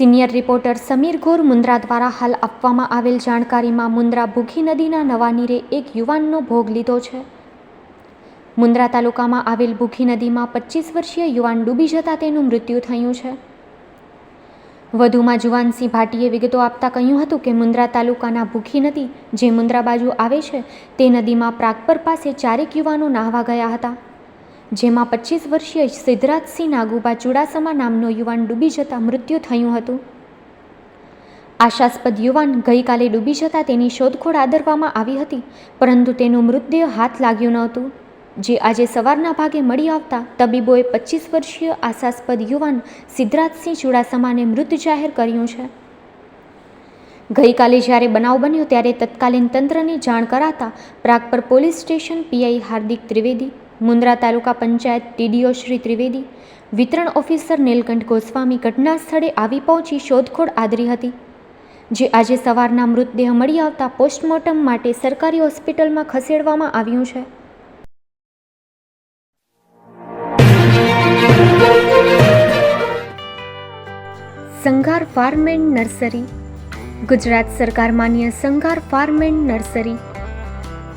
Senior reporter Sameer Gor Mundra દ્વારા હાલ આપવામાં આવેલ જાણકારીમાં મુન્દ્રા ભૂખી નદીના નવા નીરે એક યુવાનનો ભોગ લીધો છે. મુન્દ્રા તાલુકામાં આવેલ ભૂખી નદીમાં પચીસ વર્ષીય યુવાન ડૂબી જતાં તેનું મૃત્યુ થયું છે. વધુમાં જુવાનસિંહ ભાટીએ વિગતો આપતા કહ્યું હતું કે મુન્દ્રા તાલુકાના ભૂખી નદી જે મુન્દ્રા બાજુ આવે છે, તે નદીમાં પ્રાગપર પાસે ચારેક યુવાનો નાહવા ગયા હતા. જેમાં પચીસ વર્ષીય સિદ્ધરાજસિંહ નાગુબા ચુડાસમા નામનો યુવાન ડૂબી જતાં મૃત્યુ થયું હતું. આશાસ્પદ યુવાન ગઈકાલે ડૂબી જતાં તેની શોધખોળ આદરવામાં આવી હતી, પરંતુ તેનો મૃતદેહ હાથ લાગ્યું નહોતું જે આજે સવારના ભાગે મળી આવતા તબીબોએ પચીસ વર્ષીય આશાસ્પદ યુવાન સિદ્ધરાજસિંહ ચુડાસમાને મૃત જાહેર કર્યું છે. ગઈકાલે જ્યારે બનાવ બન્યો ત્યારે તત્કાલીન તંત્રને જાણ કરાતા Pragpar police station PI Hardik Trivedi Mundra Taluka Panchayat TDO Shri Trivedi, વિતરણ ઓફિસર નીલકંઠ ગોસ્વામી ઘટના સ્થળે આવી પહોંચી શોધખોળ આદરી હતી, જે આજે સવારના મૃતદેહ મળી આવતા પોસ્ટમોર્ટમ માટે સરકારી હોસ્પિટલમાં ખસેડવામાં આવ્યું છે. Sanghar farm and nursery, Gujarat સરકાર માન્ય સંઘાર ફાર્મ એન્ડ નર્સરી